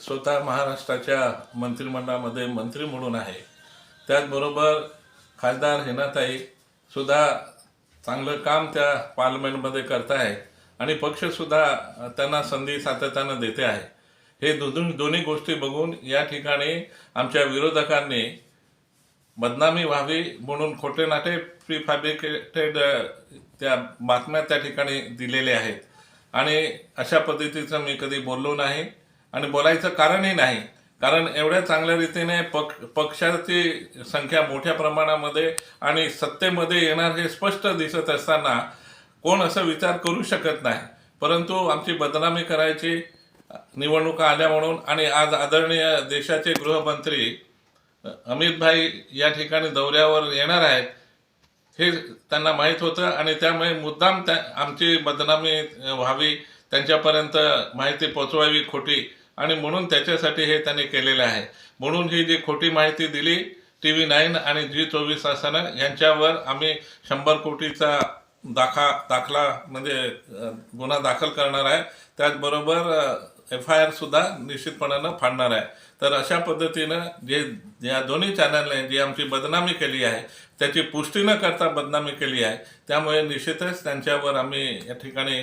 स्वतः महाराष्ट्राच्या मंत्रिमंडळामध्ये मंत्री म्हणून आहे. त्याचबरोबर खासदार हेनाताई सुद्धा चांगलं काम त्या पार्लमेंटमध्ये करत आहे आणि पक्षसुद्धा त्यांना संधी सातत्यानं देते आहे. हे दोन दोन्ही गोष्टी बघून या ठिकाणी आमच्या विरोधकांनी बदनामी व्हावी म्हणून खोटे नाटे प्रीफॅब्रिकेटेड त्या बातम्या त्या ठिकाणी दिलेल्या आहेत. आणि अशा पद्धतीचं मी कधी बोललो नाही. आणि बोलायचं कारणही नाही. कारण एवढ्या चांगल्या रीतीने पक पक्षाची संख्या मोठ्या प्रमाणामध्ये आणि सत्तेमध्ये येणार हे स्पष्ट दिसत असताना कोण असं विचार करू शकत नाही. परंतु आमची बदनामी करायची निवडणुका आल्या म्हणून आणि आज आदरणीय देशाचे गृहमंत्री अमित भाई या ठिकाणी दौऱ्यावर येणार आहेत हे त्यांना माहीत होतं आणि त्यामुळे मुद्दाम त्या आमची बदनामी व्हावी त्यांच्यापर्यंत माहिती पोचवावी खोटी आणि म्हणून त्याच्यासाठी हे त्यांनी केलेलं आहे. म्हणून ही जी खोटी माहिती दिली टी व्ही नाईन आणि जी चोवीस तासानं यांच्यावर आम्ही शंभर कोटीचा दाखा दाखला म्हणजे गुन्हा दाखल करणार आहे. त्याचबरोबर एफ आय आरसुद्धा निश्चितपणानं फाडणार आहे. तर अशा पद्धतीनं जे या दोन्ही चॅनलने जी आमची बदनामी केली आहे त्याची पुष्टी न करता बदनामी केली आहे त्यामुळे निश्चितच त्यांच्यावर आम्ही या ठिकाणी